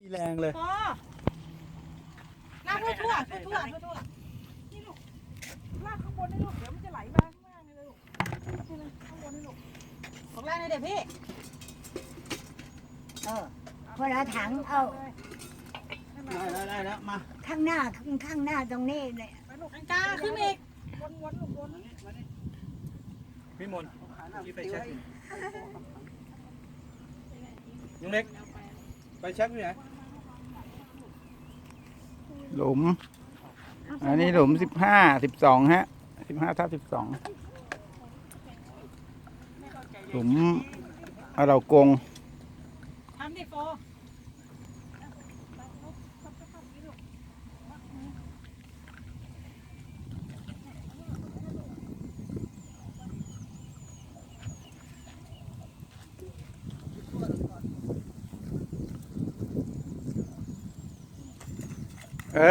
มีแรงเลยพอลากทั่วทั่วทั่วทั่วนี่ลูกลากข้างบนนี่ลูกเดี๋ยวมันจะไหลมาข้างล่างเลยลูกนี่เลยข้างบนนี่ลูกของแรกเลยเดี๋ยวพี่เออพอเราถังเอาได้ได้ได้แล้วมาข้างหน้าข้างข้างหน้าตรงนี้เนี่ยไปลูกกลางขึ้นมาอีกวนวนลูกวนพี่มนต์พี่ไปเช็คยังเล็กไปเช็คอยู่ไหน หลุม อันนี้หลุมสิบห้าสิบสองฮะสิบห้าทับสิบสองหลุมเอาเรากงทำดิโฟ เอ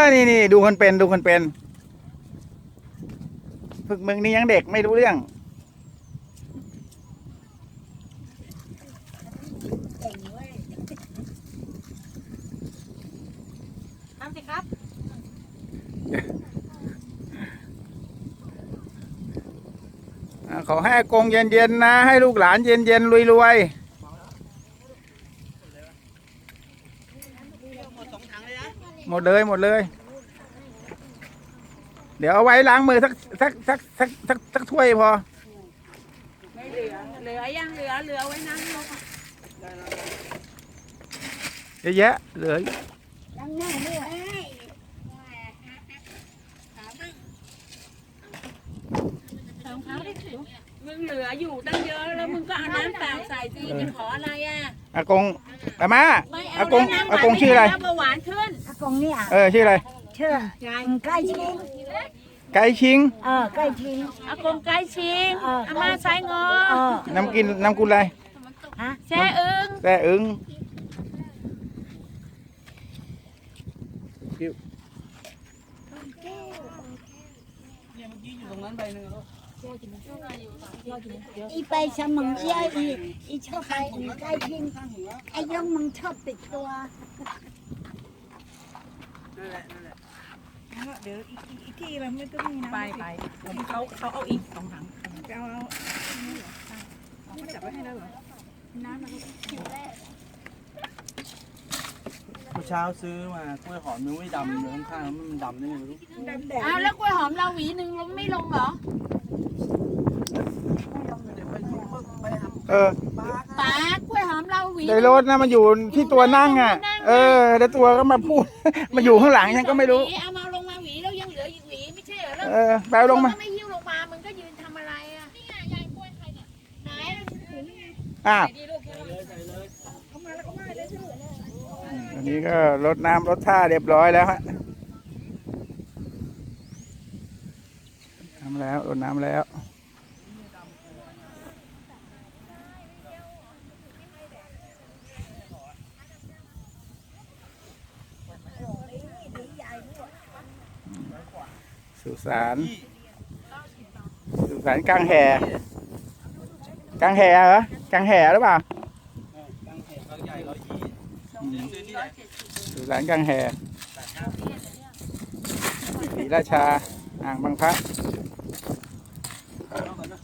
อ นี่นี่ดูคนเป็นดูคนเป็น ฝึกมึงนี่ยังเด็กไม่รู้เรื่องเก่งเว้ยทำสิครับอ่าขอให้อากงเย็นๆนะ ให้ลูกหลานเย็นๆรวยหมดสองถังเลยนะ ๆหม ดเลยหมดเลย เดี๋ยวเอาไว้ล้างมือสักสักสักสักสักสักถ้วยพอ ไม่เหลือ เหลือยังเหลือ เหลือไว้นั่งลูกเยอะแยะเหลือข้างหน้าด้วยรองเท้าดิมึงเหลืออยู่ตั้งเยอะแล้วมึงก็เอาน้ำเปล่าใส่สิจะขออะไรอะอากงอาม่าไม่เอาอากงแล้วน้ำหอาวานกงชื่ออะไรม่เาเบาหวานขึ้น อากงเนี่ยเออชื่ออะไรเชื่อใกล้ชิงไก่ชิงเออใกล้ชิงอากงใกล้ชิงเอออามาใช้งอเออน้ำกินน้ำกุลอะไรฮะแช่อึ้งแต่อึ้งเนี่ยเมื่อกี้อยู่ตรงนั้นใบหนึ่งแล้วอีไปสมองเอี้ยอีอีชอบไปอีใกล้ชิงไอ้ยงมึงชอบติดตัว นั่นแหละนั่นแหละเดี๋ยวอีกอีกที่เราไม่ต้องมีน้ำไปไปเขาเขาเอาอีกสองถังไปเอาเอาเอาเขาจับไว้ให้แล้วเหรอน้ำมันเมื่อเช้าซื้อมากล้วยหอมมันไม่ดำเลยข้างๆมันดำได้ไงไม่รู้ดำแดดอ้าวแล้วกล้วยหอมเราหวีหนึ่งลงไม่ลงเหรอเดี๋ยวไปดูไปหาเออป๋ากล้วยหอมเราหวีในรถนะมันอยู่ที่ตัวนั่งอะ เออแล้วตัวก็มาพูด มาอยู่ข้างหลังยังก็ไม่รู้หวีเอามาลงมาหวีแล้วยังเหลืออีกหวีไม่ใช่เหรอแล้วเออแปลลงมาก็ไม่หิ้วลงมามึงก็ยืนทำอะไรอะนี่ไงยายกล้วยใครเนี่ยไหนอะเลยใส่เลยอันนี้ก็รดน้ำรดท่าเรียบร้อยแล้วฮะทำแล้วรดน้ำแล้ว สุสานสุสานกลางแห่กลางแห่เหรอกลางแห่หรือเปล่ากลางเขตบางใหญ่ร้อยยี่เดี๋ยวซื้อที่ไหนสุสานกลางแห่ศรีราชาอ่างบางพระเอาก่อนนะ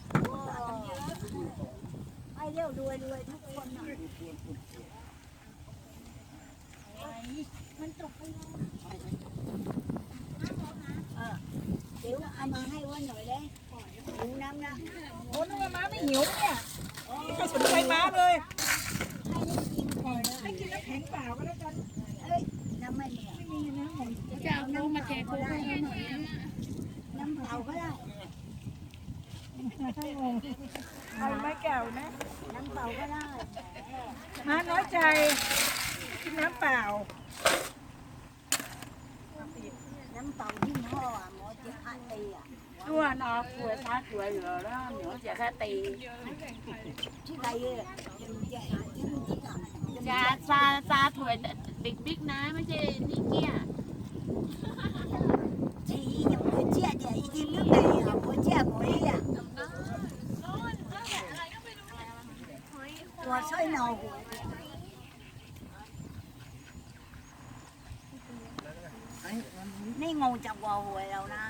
ไปเร็วรวยรวยทุกคนน่ะมันตกไปแล้วเออ เดี๋ยวเอามาให้ว่าหน่อยเลยดูน้ำนะโอ้นึกว่าม้าไม่หิวเนี่ยก็สนใจม้าเลยให้กิน ตัวนอตัวนาะกล้วยท้ากล้วเหลือแล้วเหนียวเสียแค่ตีที่ใดอะจะจะหาที่มันที่กลับจะซาซาถวยบิ๊กบิ๊กนะไม่ใช่นี่เกี้ยที่ยังไม่เจ๊เดี๋ยวอีกทีนึงเลยอะไม่เจ๊ไม่อะตัวช่วยนอหัว นี่งูจะวอหวยเรานะ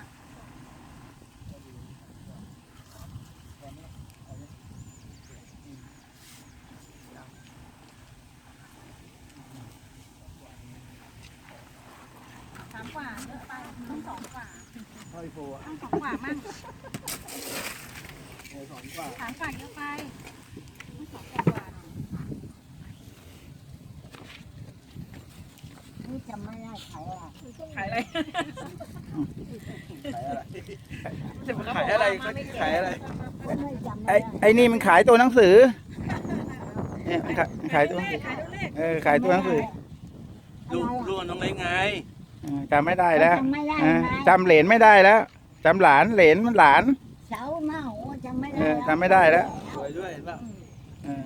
สามกว่าเยอะไปต้องสองกว่าห้อยโพอะ ต้องสองกว่ามั่ง โพสองกว่า สามกว่าเยอะไปต้องสองกว่าหน่อย นี่จำไม่ได้ใครอะ ขายอะไร ขายอะไรขายอะไรก็ขายอะไรไม่จำไอ้ไม่ได้ไอ้นี่มันขายตัวหนังสือ เนี่ยมันขายขายตัวหนังสือขายตัวเลขเออขายตัวหนังสือลูกลูกน้องเล็กไงเออจำไม่ได้แล้วจำไม่ได้เออไหมจำเหรนไม่ได้แล้วจำหลานเหรนมันหลานเสาหน้าหัวจำไม่เอได้อจำไม่ได้แล้วสวยด้วยเห็นป่ะเออ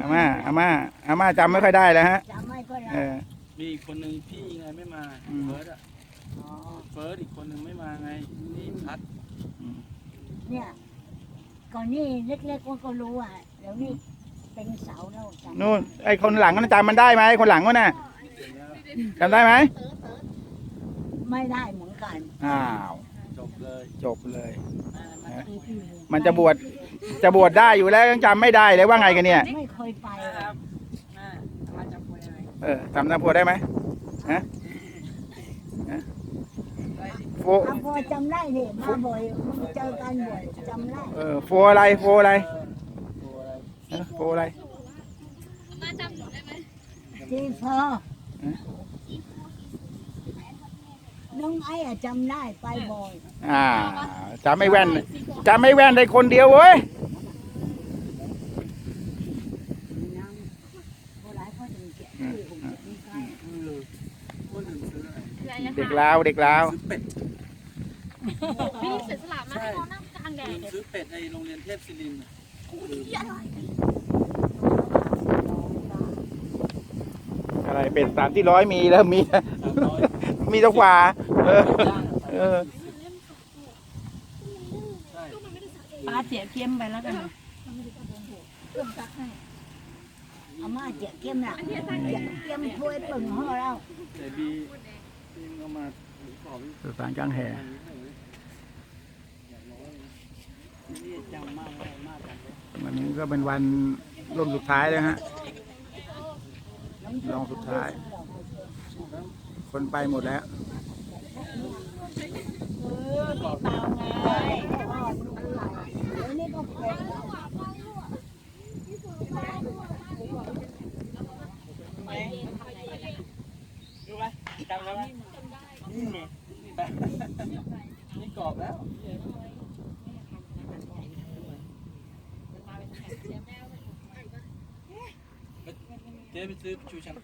อาอาม่าอาม่าอาม่าจำไม่ค่อยได้แล้วฮะจำไม่ก็ได้เออ มีอีกคนหนึ่งพี่ไงไม่มาอืม เฟิร์สอะอ๋อเฟิร์สอีกคนหนึ่งไม่มาไงนี่พัดเนี่ยก่อนนี่เล็กๆก็ก็รู้อะเดี๋ยวนี้เป็นเสาแล้วจำนู่นไอ้คนหลังมันจำมันได้ไหมคนหลังวะน่ะจำได้ไหมไม่ได้เหมือนกันอ้าวจบเลยจบเลย มันจะบวชจะบวชได้อยู่แล้วยังจำไม่ได้เลยว่าไงกันเนี่ย ไม่เคยไปเลย มาจับคุยอะไร เออจำน้ำพัวได้ไหมฮะฮะโฟอาพอจำได้ดิมาบ่อยมันเจอกันบ่อยจำได้เออโฟอะไรโฟอะไรตัวอะไรเออโฟอะไรทีพอน้องไอ้อะจำได้ไปบ่อย อ่าจำไม่แว่นจำไม่แว่นได้คนเดียวเว้ย น้ำโบราณเขาถึงเก็บที่ผมเก็บไม่ใกล้ เออพูดถึงซื้ออะไร เด็ก ลาวเด็กลาวซื้อเป็ดพี่เสียสละมาให้เรานั่งกลางแดดซื้อเป็ดในโรงเรียนเทพศิรินทร์อะอะไรเป็นสามที่ร้อยมีแล้วมี สามร้อยมีตะกว่าเออเออใช่ปลาเสียเค็มไปแล้วกันอาม่าเจ็บเกี้ยมน่ะเจ็บเกี้ยมถ้วยปึ่งห่อแล้วแต่บีบี ก็มาขอพี่สุสานกลางแห่นี่จังมากเลยมากจังเลยวันนี้ก็เป็นวันร่มสุดท้ายแล้วฮะรองสุดท้าย คนไปหมดแล้วเดี๋ยวนี้ก็เป็นรู้ไหมจำแล้วไหมนี่ไงนี่แบบนี่กรอบแล้วเจ๊ไปซื้อชูชัง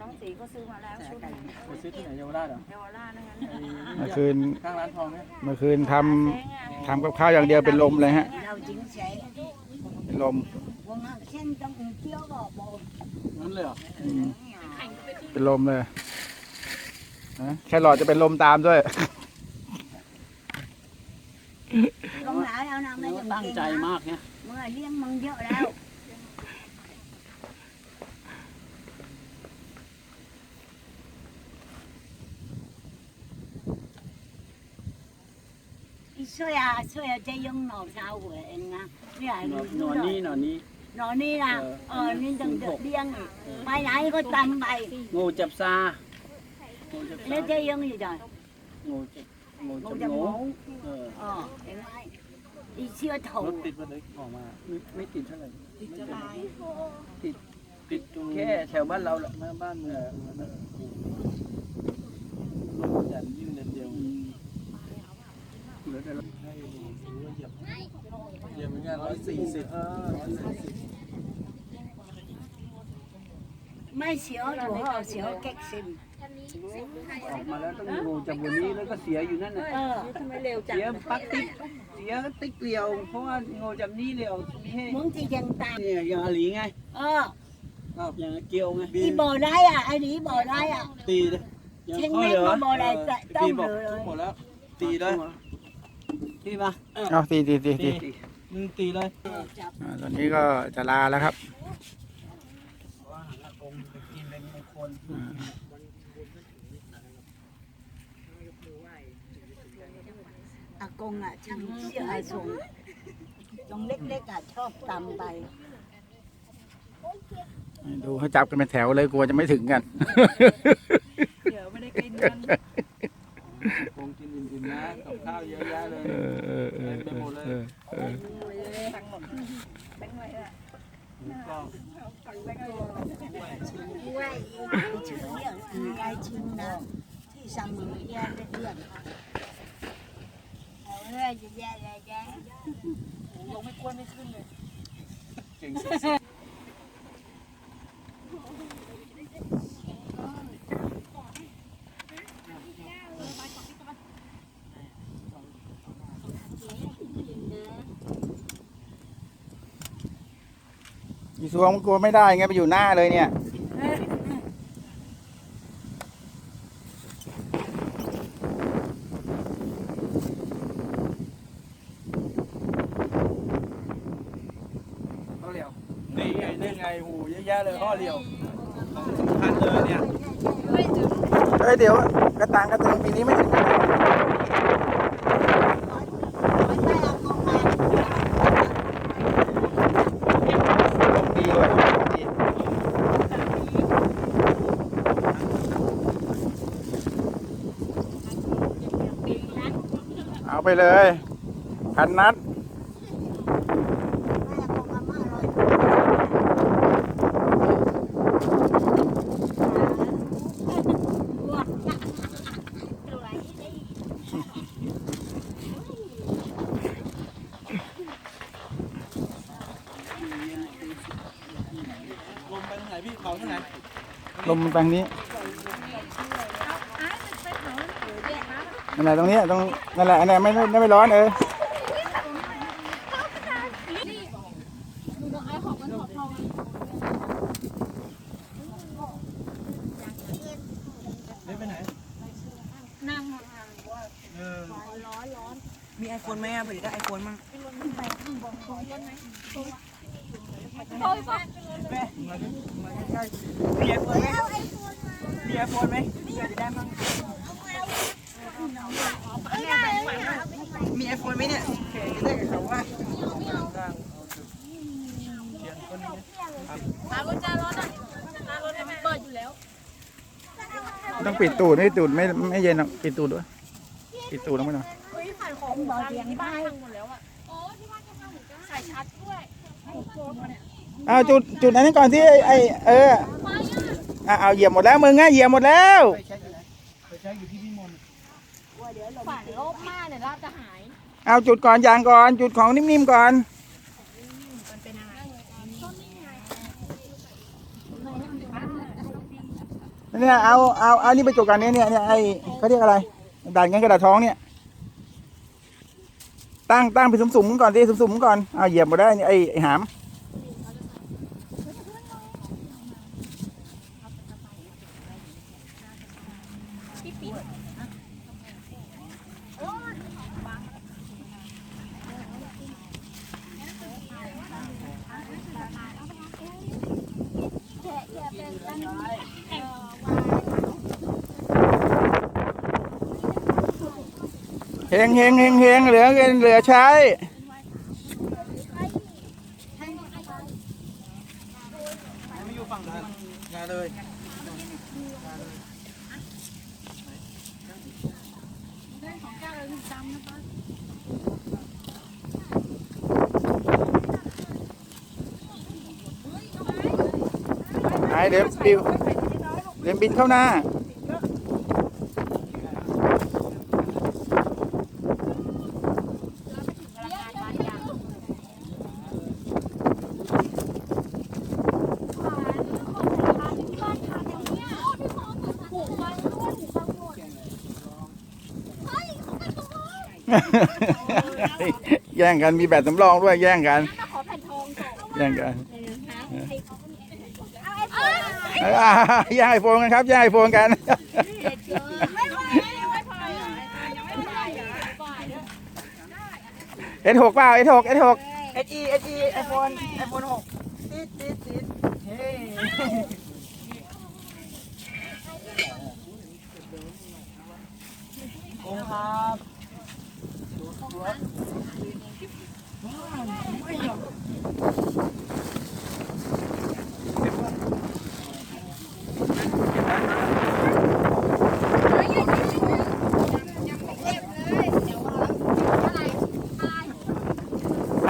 น้องสีก็ซื้อมาแล้วชุดหนึ่งไปซื้อที่ไหนเยาวราชเหรอเยาวราชนั่นไอ้เมื่อคืนข้างร้านทองเนี่ยเมื่อคืนทำทำกับข้าวอย่างเดียวเป็นลมเลยฮะ เราจริงใจเป็นลม วงหักเส้นต้องอุ่นเที่ยวก็บอกนั่นเลยเหรออืมเป็นลมเลยนะแค่หลอดจะเป็นลมตามด้วย ลงหลายแล้วนะไม่จะตั้งใจมากเนี่ยเมื่อเลี้ยงมึงเยอะแล้ว ช่วยอะช่วยอะจะยังหนอสาวหัวเองนะเนี่ยหนอนหนอนนี่หนอนนี่หนอนี่นะเออนี่ต้องเดือดเลี้ยงอีกไปไหนก็ตามไปงูจับซางูจับแล้ซาวจะยังอยู่จ้ะงูจับงูมึจังบจะหงูมูเออเออเห็นไหมอีเชื่อถูรกถติดมาเลยออกมาไม่ไม่ติดเท่าไหร่ติดจะลายติดติดตรงแค่แถวบ้านเราแหละหน้าบ้านเมืองรถจันยิ่ง เดินเดียวเหลือแต่รถให้ดูว่าเหยียบเหยียบเหมือนกันร้อยสี่สิบเออร้อยสี่สิบไม่เสียวถูกเหรอเสียวแก๊กซิมออกมาแล้วต้องงูจับวันนี้แล้วก็เสียอยู่นั่นน่ะเออทำไมเร็วจังเสียปักติ๊กเสียติ๊กเดียว เพราะว่างูจับนี่เดียวไม่ให้มึงจะยังตามเนี่ยอย่างอาหลีไงเอออ้าวอย่างเกียวไงอีบ่อได้อะไอ้นี่บ่อได้อะตีเลยยังเช่นข้อแม่เหลือก็บ่ได้แต่ต้องตีบอกเลยเลยหมดแล้วตีเลย ตีมาเอาตีตีตีตีมึงตีเลยอ่าตอนนี้ก็จะลาแล้วครับองค์กินเป็นมงคลอากงอะช่างเชื่ออาสงตรงเล็กๆอะชอบตำไป ดูเขาจับกันเป็นแถวเลยกลัวจะไม่ถึงกัน เดี๋ยวไม่ได้กินกันคงกิน อิ่มๆนะกับข้าวเยอะแยะเลยเออเออเออเต็มไปหมดเลยเออเออทั้งหมดแบงค์อะไรอะก็ด้วยชื่อเรื่องอื่นได้ชิงนะที่สมุนแย่เรื่องเอาเรื่อยจะแย่เลยแย่ลงไม่กล้วยไม่ขึ้นเลย เก่งสุด สวงมันกลัวไม่ได้ไงไปอยู่หน้าเลยเนี่ย ข้าวเหลียวนี่ไงนี่ไงหูเยอะแยะเลยข้าวเหลียวของสำคัญเลยเนี่ย เอ้ยเดี๋ยวกระตังกระตังปีนี้ไม่ถึง เอาไปเลยพันนัดลมไปทางไหนพี่เขาทางไหนลมมันไปทางนี้ นั่นแหละตรงนี้ตรงนั่นแหละอันไหนไม่ไม่ไม่ร้อนเออเดินไปไหนนั่งเออมีไอโฟนไหมอะผลิตได้ไอโฟนมั่งมาดิมาใกล้ๆมีไอโฟนไหมมีไอโฟนไหมเดี๋ยวจะได้มั้ง มีไอโฟนไหมเนี่ยจะได้กับเขาว่า หากุญแจรถอะหารถได้ไหมเปิดอยู่แล้ว ต้องปิดตูดไม่ตูดไม่ไม่เย็นหรอกปิดตูดด้วยปิดตูดลงไปหน่อยเฮ้ยขายของพังที่บ้านพังหมดแล้วอะโอ้ที่บ้านก็พังเหมือนกันสายชาร์จด้วยอ้าวจุดจุดอันนี้ก่อนที่ไอ้ไอ้เอออะเอาเหยียบหมดแล้วมึงอะเหยียบหมดแล้วไปใช้อยู่ไหนไปใช้อยู่ที่พี่มนต์ฝันโลภมากเนี่ยลาบจะหาย เอาจุดก่อนยางก่อน จุดของนิ่มๆก่อน เนี่ยเอาเอาเอานี่ไปจุดกันเนี่ยเนี่ยเนี่ยไอ้เขาเรียกอะไรด่านเงินกระดาษทองเนี่ย ตั้งตั้งไปสุ่มๆก่อนดิสุ่มๆก่อนเอาเหยียบมาได้เนี่ยไอ้ไอ้หาม งเฮงเฮงเฮงเหลือเงินเหลือใช้ ไม่อยู่ฝั่งนั้นงานเลยไอ้เดี๋ยวปิวเดี๋ยวบินเข้าหน้า แย่งกันมีแบบสำรองด้วยแย่งกันแย่งกันเออแย่งไอโฟนกันครับแย่งไอโฟนกันเอสหกเปล่าเอสหกเอสหกเอสอีเอสอีไอโฟนไอโฟนหกติดติดติดเฮ้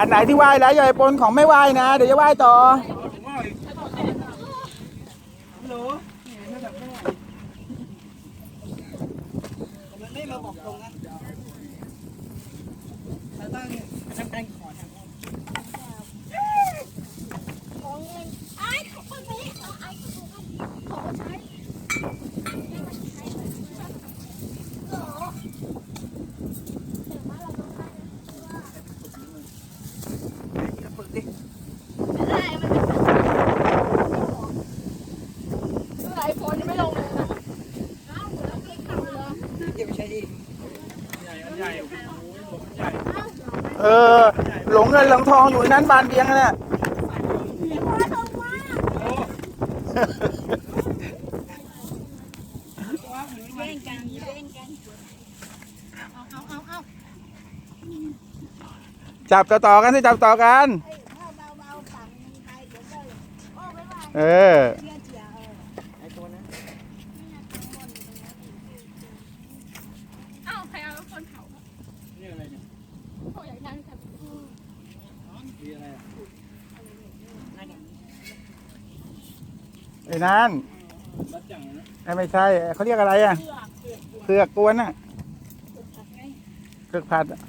อันไหนที่ไหว้แล้วอย่าไปปนของไม่ไหว้นะ เดี๋ยวจะไหว้ต่อฮัลโหลนี่ระดับแม่มันไม่มาบอกตรงนะเราต้องทำการขอทางห้อง ฝึกดิ ไอโฟนยังไม่ลงเลยนะ เก็บไปใช้ดีใหญ่มันใหญ่โอ้โหมันใหญ่ เออ หลงเงินหลงทองอยู่ในนั้นบานเบียงน่ะเอาเอาเอาจับต่อต่อกันสิจับต่อกัน เออตัวนั้น เอาใครเอาคนเผา นี่อะไรเนี่ย โอ้ยอยากนั่งกัน มี อะไรไอ้นั่นรัดจังนะไอ้ไม่ใช่เขาเรียกอะไรอะเผือกกวนน่ะเผือกผัดอะ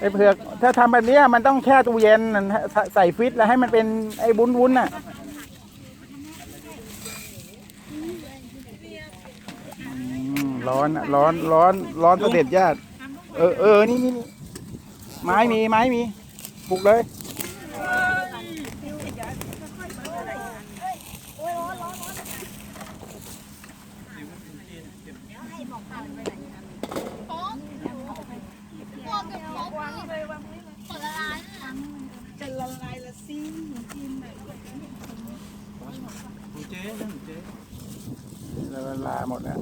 ไอ้เผือกถ้าทำแบบนี้มันต้องแช่ตู้เย็นใส่ฟิตแล้วให้มันเป็นไอ้บุ้นวุ้นๆน่ะอืมร้อนอะร้อนร้อนร้อนเสด็จญาติ เออเออนี่นี่นี่ไม้มีไม้มีปลุกเลยจะละลายละซิ่งกินแบบของเจ๊นั่นเจ๊เวลายหมดแล้ว